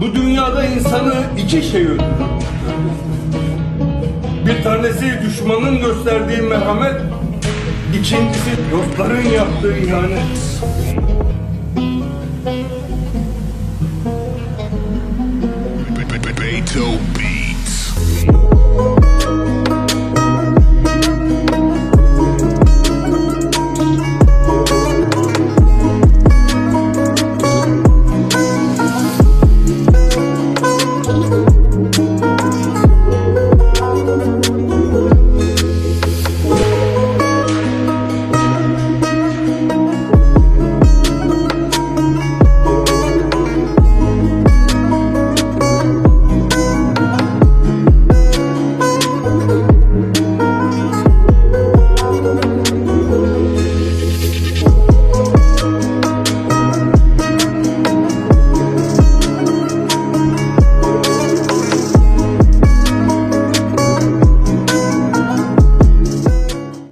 Bu dünyada insanı iki şey öldürür. Bir tanesi düşmanın gösterdiği merhamet, ikincisi dostların yaptığı ihanet. Beethoven.